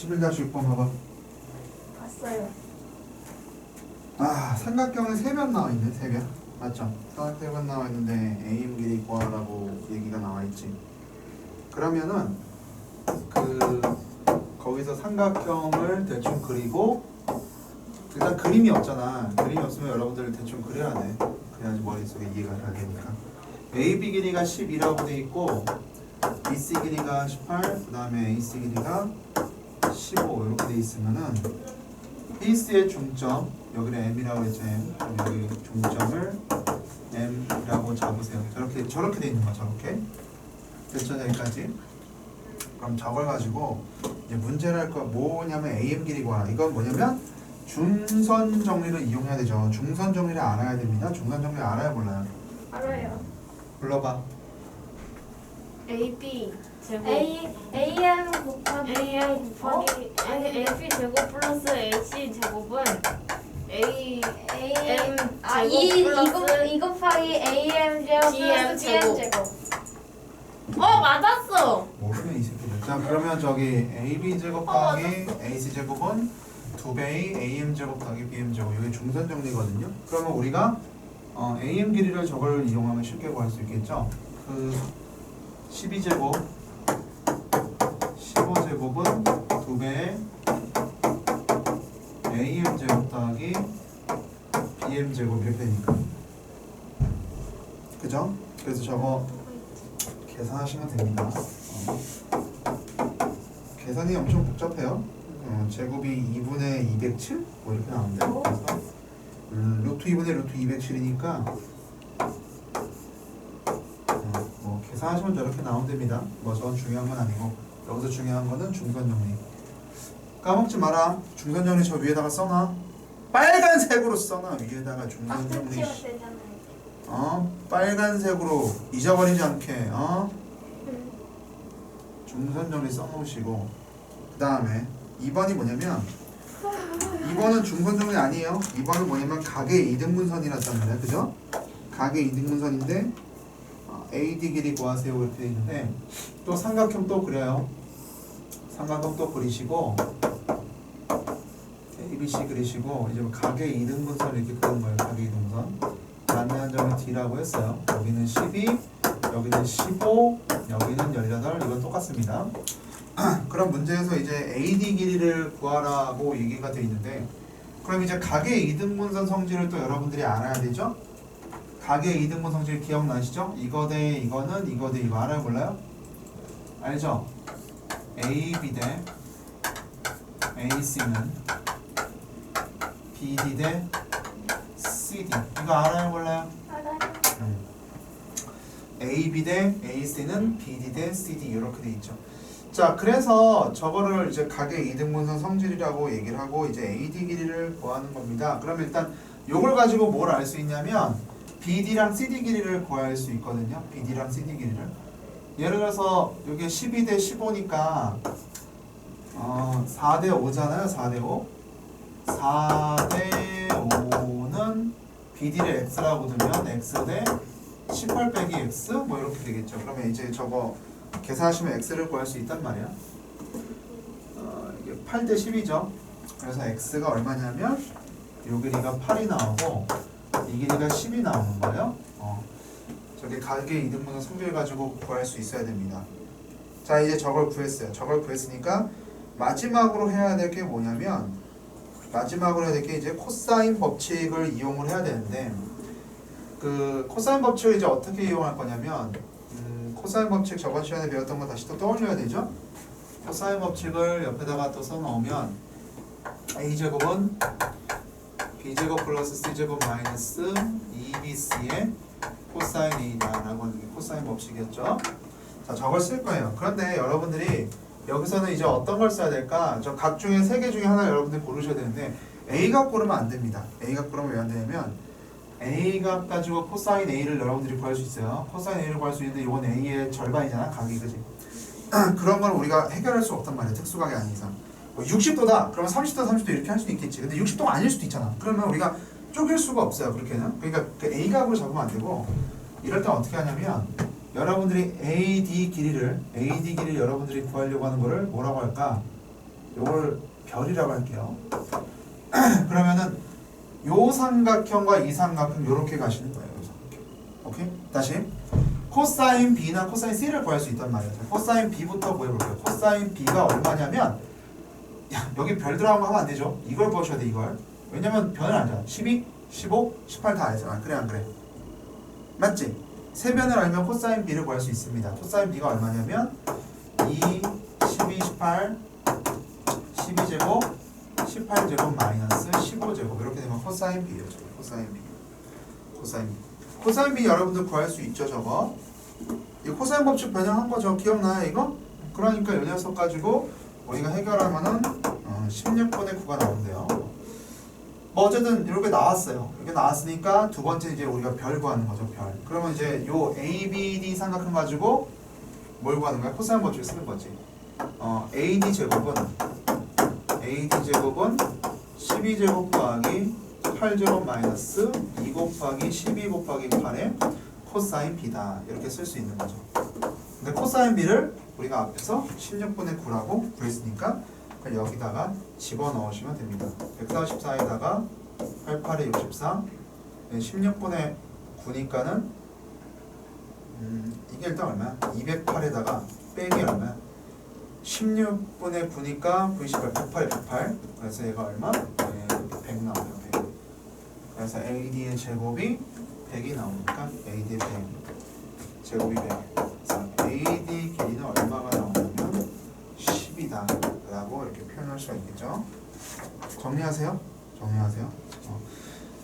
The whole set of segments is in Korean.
11-6번 봐봐. 봤어요. 아, 삼각형에 세변 나와 있네, 세 변. 맞죠? 삼각형 세변 나와 있는데 A임 길이 구하라고 얘기가 나와 있지. 그러면은 그 거기서 삼각형을 대충 그리고 일단 그림이 없잖아. 그림이 없으면 여러분들 대충 그려야 돼. 그래야지 머릿속에 이해가 잘 되니까. AB 길이가 10이라고 돼 있고 BC 길이가 18, 그 다음에 AC 길이가 15 이렇게 돼 있으면은 피스의 중점 여기를 M이라고 했죠 M 여기 중점을 M이라고 잡으세요. 저렇게 저렇게 돼 있는 거야 저렇게. 됐죠 여기까지? 그럼 저걸 가지고 이제 문제를 할거 뭐냐면 AM 길이 구하라 이건 뭐냐면 중선 정리를 이용해야 되죠. 중선 정리를 알아야 됩니다. 중선 정리 알아야 몰라요. 알아요. 불러봐. AB 제곱 A AM 곱하기 AM 곱하기 AP 제곱 플러스 AC 제곱은 A A M 아, 제곱 이 플러스 이 곱하기 AM 제곱 GM 플러스 GM 제곱. 제곱. 어 맞았어. 모르네 이 새끼들. 자 그러면 저기 AB 제곱 더하기 AC 제곱은 2배의 AM 제곱 더하기 BM 제곱. 이게 중선 정리거든요. 그러면 우리가 어, AM 길이를 저걸 이용하면 쉽게 구할 수 있겠죠? 그 12제곱 15제곱은 2배의 AM 제곱 더하기 BM 제곱 이렇게 되니까 그죠? 그래서 저거 계산하시면 됩니다. 어. 계산이 엄청 복잡해요. 어, 제곱이 2분의 207? 뭐 이렇게 나오는데 음, 루트 2분의 루트 207이니까 어, 뭐 계산하시면 저렇게 나오면 됩니다. 뭐 저건 중요한 건 아니고 여기서 중요한 거는 중선 정리. 까먹지 마라. 중선 정리 저 위에다가 써놔. 빨간색으로 써놔 위에다가 중선 앞에 정리. 치면 되잖아요. 어 빨간색으로 잊어버리지 않게 어 중선 정리 써놓으시고 그 다음에 2번이 뭐냐면 2번은 중선 정리 아니에요 2번은 뭐냐면 각의 이등분선이라잖아요 그죠? 각의 이등분선인데 어, AD 길이 구하세요 이렇게 돼 있는데 또 삼각형 또 그려요 삼각형 또 그리시고 ABC 그리시고 이제 뭐 각의 이등분선 이렇게 그리는 거예요 각의 이등분선 만나는 점을 D라고 했어요. 여기는 12, 여기는 15, 여기는 18. 이건 똑같습니다. 그럼 문제에서 이제 AD 길이를 구하라고 얘기가 돼 있는데 그럼 이제 각의 이등분선 성질을 또 여러분들이 알아야 되죠? 각의 이등분 성질 기억나시죠? 이거 대 이거는 이거 대 이거 알아요 몰라요? 알죠? AB 대 AC는 BD 대 CD 이거 알아요 몰라요? 알아요. AB 대 AC는 BD 대 CD 이렇게 돼 있죠. 자, 그래서 저거를 이제 각의 이등분선 성질이라고 얘기를 하고 이제 AD 길이를 구하는 겁니다. 그럼 일단 요걸 가지고 뭘 알 수 있냐면 BD랑 CD 길이를 구할 수 있거든요. BD랑 CD 길이를. 예를 들어서 여기 12대 15니까 어, 4대 5잖아요. 4대 5. 4대 5는 BD를 X라고 두면 X 대 18 빼기 X 뭐 이렇게 되겠죠. 그러면 이제 저거 계산하시면 X를 구할 수 있단 말이야. 어, 이게 8대 10이죠. 그래서 X가 얼마냐면 요 길이가 8이 나오고 이 길이가 10이 나오는 거예요. 어. 저게 가게 이등분의 성질 가지고 구할 수 있어야 됩니다. 자 이제 저걸 구했어요. 저걸 구했으니까 마지막으로 해야 될 게 뭐냐면 마지막으로 해야 될 게 이제 코사인 법칙을 이용을 해야 되는데 그 코사인 법칙을 이제 어떻게 이용할 거냐면 음, 코사인 법칙 저번 시간에 배웠던 거 다시 또 떠올려야 되죠? 코사인 법칙을 옆에다가 또 써놓으면 a 제곱은 b 제곱 플러스 c 제곱 마이너스 2bc의 코사인 a다 라고 하는 게 코사인 법칙이었죠. 자 저걸 쓸 거예요. 그런데 여러분들이 여기서는 이제 어떤 걸 써야 될까? 저 각 중에 세 개 중에 하나 여러분들이 고르셔야 되는데 a 값 고르면 안 됩니다. a 값 고르면 왜 안 되냐면 a 값 가지고 코사인 a를 여러분들이 구할 수 있어요. 코사인 a를 구할 수 있는데 이건 a의 절반이잖아, 각이 그지? 그런 건 우리가 해결할 수 없단 말이야. 특수각이 아닌 이상. 뭐 60도다. 그러면 30도, 30도 이렇게 할 수도 있겠지. 근데 60도가 아닐 수도 있잖아. 그러면 우리가 쪼갤 수가 없어요. 그렇게는. 그러니까 그 a 값으로 잡으면 안 되고 이럴 때 어떻게 하냐면 여러분들이 AD 길이를 AD 길이를 여러분들이 구하려고 하는 거를 뭐라고 할까? 요걸 별이라고 할게요. 그러면은 요 삼각형과 이 삼각형 요렇게 가시는 거예요. 요 삼각형. 오케이? 다시 코사인 B나 코사인 C를 구할 수 있단 말이에요. 자, 코사인 B부터 구해볼게요. 코사인 B가 얼마냐면 야, 여기 별 들어간 거 하면 안 되죠. 이걸 구하셔야 돼 이걸. 왜냐면 변을 알잖아. 12, 15, 18 다 알잖아. 그래 안 그래? 맞지? 세 변을 알면 코사인 B를 구할 수 있습니다. 코사인 B가 얼마냐면 2, 12, 18, 12제곱, 18제곱 마이너스 15제곱 이렇게 되면 코사인 B예요. 저거. 코사인 B. 코사인 B. 코사인 B 여러분들 구할 수 있죠, 저거. 이 코사인 법칙 변형한 거저 기억나요, 이거? 그러니까 이 녀석 가지고 우리가 해결하면은 어, 16분의 9가 나온대요. 뭐 어쨌든 이렇게 나왔어요. 이렇게 나왔으니까 두 번째 이제 우리가 별 구하는 거죠, 별. 그러면 이제 요 A, B, D 삼각형 가지고 뭘 구하는 거야? 코사인 법칙을 쓰는 거지. 어, AD 제곱은 AD 제곱은 12 제곱 더하기 8 제곱 마이너스 2 곱하기 12 곱하기 8의 코사인 B다. 이렇게 쓸 수 있는 거죠. 근데 코사인 B를 우리가 앞에서 16분의 9라고 구했으니까 그냥 여기다가 집어넣으시면 됩니다. 144에다가 88에 64 16분의 9니까는 음, 이게 일단 얼마야? 208에다가 빼기 얼마야? 16분의 9니까 98, 108, 108 그래서 얘가 얼마? 네, 100 나와요 100 그래서 AD의 제곱이 100이 나오니까 AD의 100 제곱이 100 그래서 AD 길이는 얼마가 나오냐면 10이다 라고 이렇게 표현할 수가 있겠죠 정리하세요 정리하세요 어.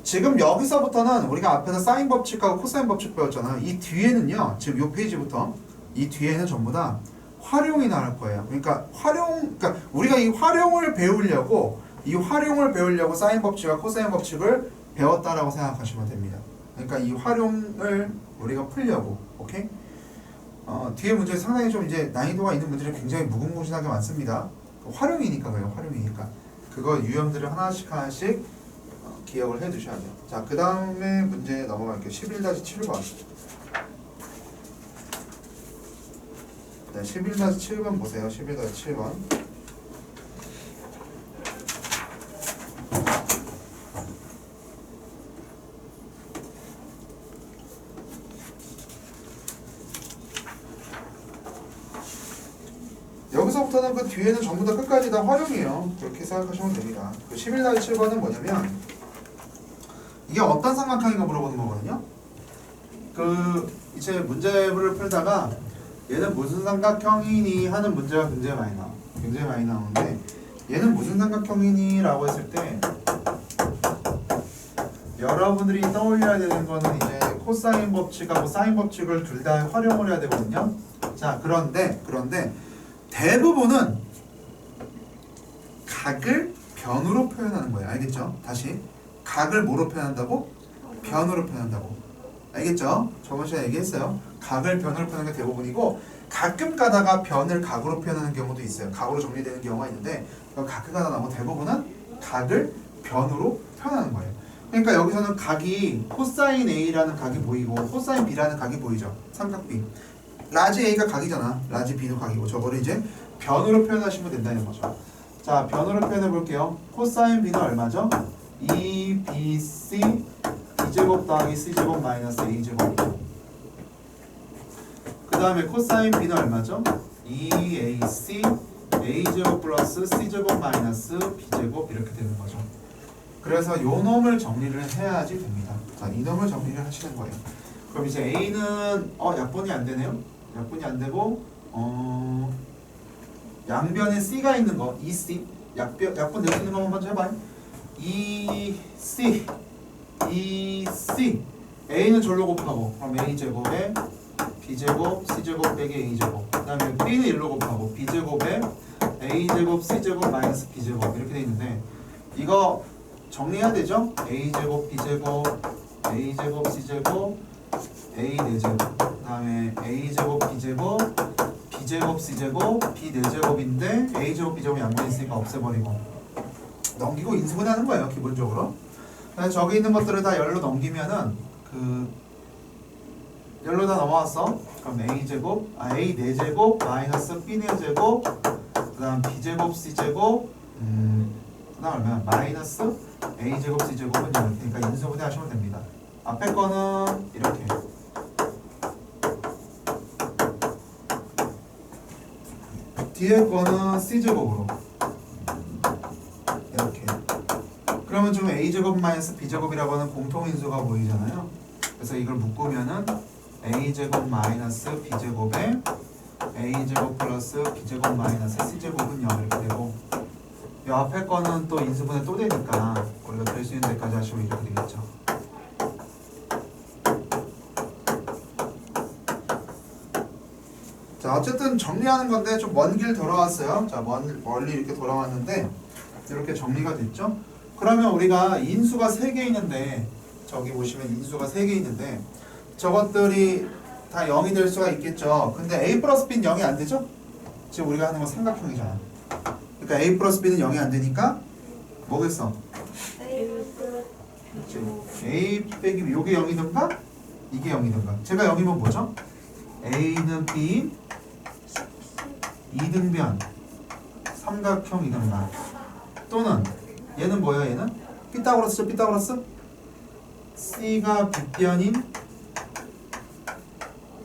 지금 여기서부터는 우리가 앞에서 사인 법칙하고 코사인 법칙 배웠잖아요 이 뒤에는요 지금 요 페이지부터 이 뒤에는 전부 다 활용이 나올 거예요. 그러니까 활용, 그러니까 우리가 이 활용을 배우려고 이 활용을 배우려고 사인 법칙과 코사인 법칙을 배웠다라고 생각하시면 됩니다. 그러니까 이 활용을 우리가 풀려고, 오케이? 어, 뒤에 문제 상당히 좀 이제 난이도가 있는 문제들이 굉장히 무궁무진하게 많습니다. 활용이니까 그래요, 활용이니까. 그거 유형들을 하나씩 하나씩 어, 기억을 해 두셔야 돼요. 자, 그 다음에 문제 넘어갈게요. 11-7번. 네, 11-7번 보세요. 11-7번. 여기서부터는 그 뒤에는 전부 다 끝까지 다 활용이에요. 그렇게 생각하시면 됩니다. 그 11-7번은 뭐냐면 이게 어떤 삼각형인가 물어보는 거거든요. 그 이제 문제를 풀다가 얘는 무슨 삼각형이니 하는 문제가 굉장히 많이 나와. 굉장히 많이 나오는데 얘는 무슨 삼각형이니?라고 했을 때 여러분들이 떠올려야 되는 거는 이제 코사인 법칙하고 사인 법칙을 둘 다 활용을 해야 되거든요. 자 그런데 그런데 대부분은 각을 변으로 표현하는 거예요. 알겠죠? 다시 각을 뭐로 표현한다고? 변으로 표현한다고. 알겠죠? 저번 시간에 얘기했어요. 각을 변으로 표현하는 게 대부분이고 가끔 가다가 변을 각으로 표현하는 경우도 있어요. 각으로 정리되는 경우가 있는데 가끔 가다 나고 대부분은 각을 변으로 표현하는 거예요. 그러니까 여기서는 각이 코사인 A라는 각이 보이고 코사인 B라는 각이 보이죠. 삼각 B. 라지 A가 각이잖아. 라지 B도 각이고 저거를 이제 변으로 표현하시면 된다는 거죠. 자, 변으로 표현해 볼게요. 코사인 B는 얼마죠? 2BC B제곱 더하기 C제곱 마이너스 A제곱이죠. 그 다음에 코사인 B는 얼마죠? 2AC A제곱 플러스 C제곱 마이너스 B제곱 이렇게 되는 거죠. 그래서 요 놈을 정리를 해야지 됩니다. 자, 이 놈을 정리를 하시는 거예요. 그럼 이제 A는 어 약분이 안 되네요. 약분이 안 되고 어 양변에 C가 있는 거 2C 약변 약분 낼수 있는 거 한번 해봐요. 2C 2C A는 절로 곱하고 그럼 A 제곱에 B 제곱 C 제곱 빼기 A 제곱 그 다음에 B는 1로 곱하고 B 제곱에 A 제곱 C 제곱 마이너스 B 제곱 이렇게 돼 있는데 이거 정리해야 되죠? A 제곱 B 제곱 A 제곱 C 제곱 A 4제곱 그 다음에 A 제곱 B 제곱 B 제곱 C 제곱 B 4제곱인데 A 제곱 B 제곱 양변 있으니까 없애버리고. 넘기고 인수분해하는 거예요 기본적으로. 저기 있는 것들을 다 열로 넘기면은 그 열로 다 넘어왔어. 그럼 A 제곱 아 A 4제곱 마이너스 B 4제곱 그 다음 b제곱 c제곱 음, 그 다음 얼마야? 마이너스 a제곱 c제곱은 이렇게. 그러니까 인수분해 하시면 됩니다. 앞에 거는 이렇게 뒤에 거는 c제곱으로. 이렇게. 그러면 좀 a제곱 마이너스 b제곱이라고 하는 공통인수가 보이잖아요. 그래서 이걸 묶으면은 a제곱 마이너스 b제곱에 a제곱 플러스 b제곱 마이너스 c제곱은 0 이렇게 되고 이 앞에 거는 또 인수분해 또 되니까 우리가 될 수 있는 데까지 하시면 이렇게 되겠죠 자 어쨌든 정리하는 건데 좀 먼 길 돌아왔어요. 자 멀, 멀리 이렇게 돌아왔는데 이렇게 정리가 됐죠. 그러면 우리가 인수가 3개 있는데 저기 보시면 인수가 3개 있는데 저것들이 다 0이 될 수가 있겠죠. 근데 a 플러스 b는 0이 안 되죠? 지금 우리가 하는 건 삼각형이잖아. 그러니까 a 플러스 b는 0이 안 되니까 뭐겠어? a 빼기 요게 0이든가? 이게 0이든가? 제가 0이면 뭐죠? a는 b인 이등변 삼각형이든가 또는 얘는 뭐야 얘는? 피타고라스죠 피타고라스? C가 빗변인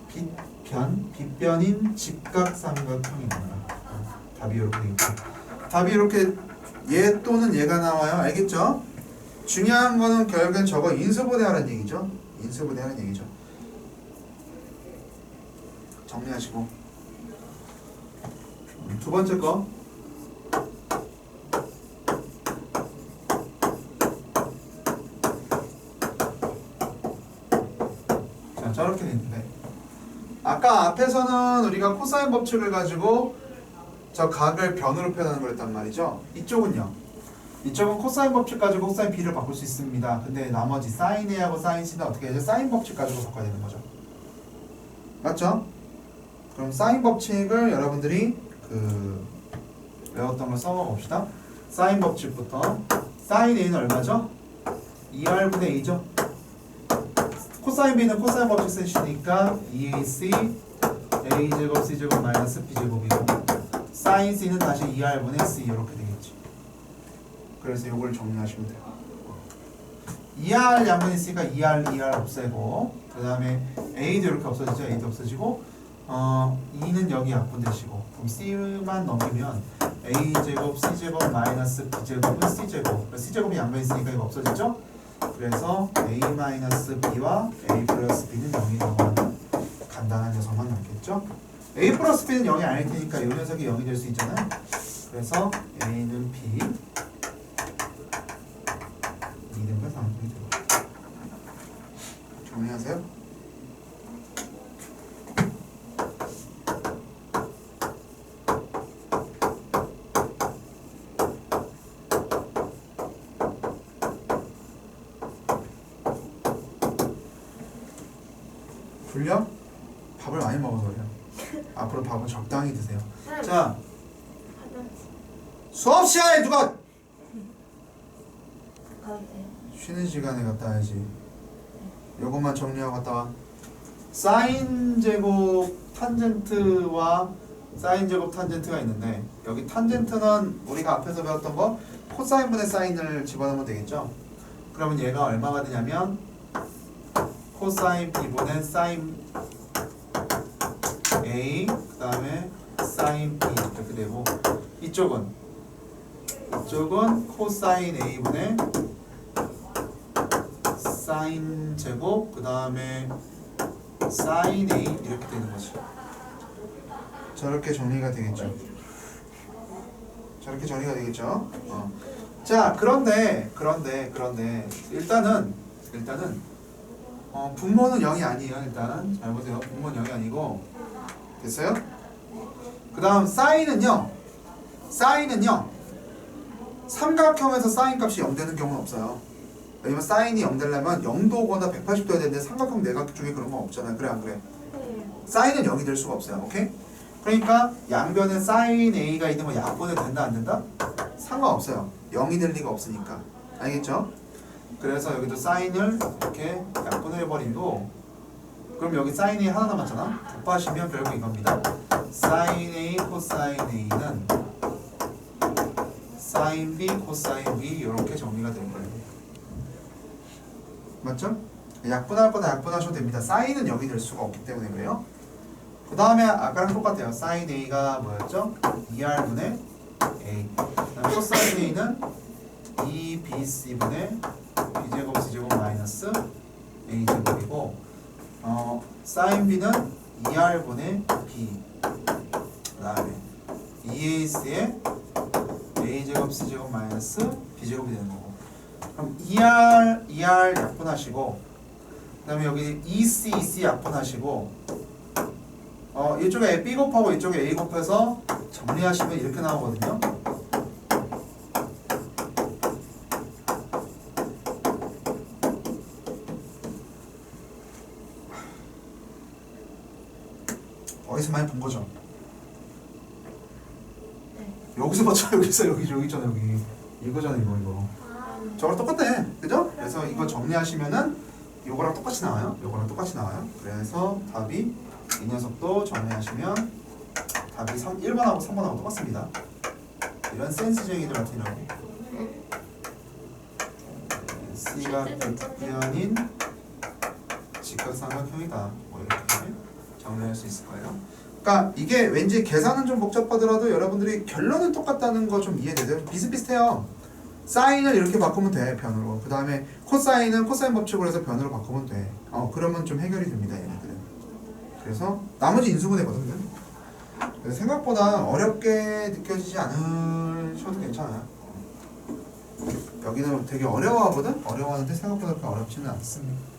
빗변 빗변인 직각삼각형이구나. 답이 이렇게 답이 이렇게 얘 또는 얘가 나와요. 알겠죠? 중요한 거는 결국엔 저거 인수분해하는 얘기죠. 인수분해하는 얘기죠. 정리하시고 두 번째 거 자, 저렇게 됐는데 아까 앞에서는 우리가 코사인 법칙을 가지고 저 각을 변으로 표현하는 걸 했단 말이죠. 이쪽은요. 이쪽은 코사인 법칙 가지고 코사인 b를 바꿀 수 있습니다. 근데 나머지 사인 a하고 사인 c는 어떻게 해야죠? 사인 법칙 가지고 바꿔야 되는 거죠. 맞죠? 그럼 사인 법칙을 여러분들이 그 외웠던 걸 써먹어 봅시다. 사인 법칙부터 사인 a는 얼마죠? 2r분의 2죠. 코사인 b는 코사인 법칙 쓰시니까 2ac a제곱 c제곱 마이너스 b제곱이고 사인 c는 다시 2r분의 c 이렇게 되겠지 그래서 이걸 정리하시면 돼요 2r 양분의 c가 2r 2r 없애고 그 다음에 a도 이렇게 없어지죠 a도 없어지고 어 2는 여기 약분되시고 그럼 c만 넘기면 a제곱 c제곱 마이너스 b제곱은 c제곱 c제곱이 양변에 있으니까 이거 없어지죠 그래서 a 마이너스 b와 a 플러스 b는 0이라고 하는 간단한 녀석만 남겠죠? a 플러스 b는 0이 아닐 테니까 이 녀석이 0이 될 수 있잖아요. 그래서 a는 b 2등분 상품이 되고 정리하세요. 불려? 밥을 많이 먹어서 그래요. 앞으로 밥은 적당히 드세요. 자, 수업 시간에 누가 쉬는 시간에 갔다 와야지. 요것만 정리하고 갔다 와. 사인 제곱 탄젠트와 사인 제곱 탄젠트가 있는데 여기 탄젠트는 우리가 앞에서 배웠던 거 코사인분의 사인을 집어넣으면 되겠죠. 그러면 얘가 얼마가 되냐면 코사인 b분의 사인 a 그 다음에 사인 b 이렇게 되고 이쪽은 이쪽은 코사인 a분의 사인 제곱 그 다음에 사인 a 이렇게 되는 거지 저렇게 정리가 되겠죠? 저렇게 정리가 되겠죠? 어. 자 그런데 그런데 그런데 일단은 일단은 어, 분모는 0이 아니에요 일단 잘 보세요. 분모는 0이 아니고. 됐어요? 그 다음 사인은요. 사인은요. 삼각형에서 사인 값이 0 되는 경우는 없어요. 왜냐면 사인이 0 되려면 0도 오거나 180도야 되는데 삼각형 내각 중에 그런 건 없잖아요. 그래 안 그래? 사인은 0이 될 수가 없어요. 오케이? 그러니까 양변에 사인 A가 있는 건 약분해도 된다 안 된다? 상관없어요. 0이 될 리가 없으니까. 알겠죠? 그래서 여기도 사인을 이렇게 약분을 해버리고 그럼 여기 사인 A 하나 남았잖아. 곱하시면 결국 이겁니다. 사인 A 코사인 A는 사인 B 코사인 B 이렇게 정리가 된 거예요. 맞죠? 약분할 거나 약분하셔도 됩니다. 사인은 여기 될 수가 없기 때문에 그래요. 그 다음에 아까랑 똑같아요. 사인 A가 뭐였죠? 2R분의 A. 코사인 A는 2BC분의 B제곱 C제곱 마이너스 A제곱이고 어, 사인 B는 2R분의 B. 그 다음에 2AC의 A제곱 C제곱 마이너스 B제곱이 되는 거고. 그럼 2R, 2R 약분하시고 그 다음에 여기 EC, EC 약분하시고 어, 이쪽에 B 곱하고 이쪽에 A 곱해서 정리하시면 이렇게 나오거든요 어디서 많이 본 거죠? 여기서 봤죠? 여기서 여기 여기 있잖아 여기. 이거잖아 이거 이거. 저거랑 똑같아. 그죠? 그래서 이거 정리하시면은 요거랑 똑같이 나와요. 요거랑 똑같이 나와요. 그래서 답이 이 녀석도 정리하시면 답이 3, 1번하고 3번하고 똑같습니다. 이런 센스쟁이들 같으라고. C가 백변인 직각삼각형이다. 뭐 이렇게 정리할 수 있을 거예요 그러니까 이게 왠지 계산은 좀 복잡하더라도 여러분들이 결론은 똑같다는 거 좀 이해되세요? 비슷비슷해요. 사인을 이렇게 바꾸면 돼 변으로. 그 다음에 코사인은 코사인 법칙으로 해서 변으로 바꾸면 돼. 어 그러면 좀 해결이 됩니다 얘네들은. 그래서 나머지 인수분해거든요. 생각보다 어렵게 느껴지지 않으셔도 괜찮아요. 여기는 되게 어려워하거든. 어려워하는데 생각보다 그렇게 어렵지는 않습니다.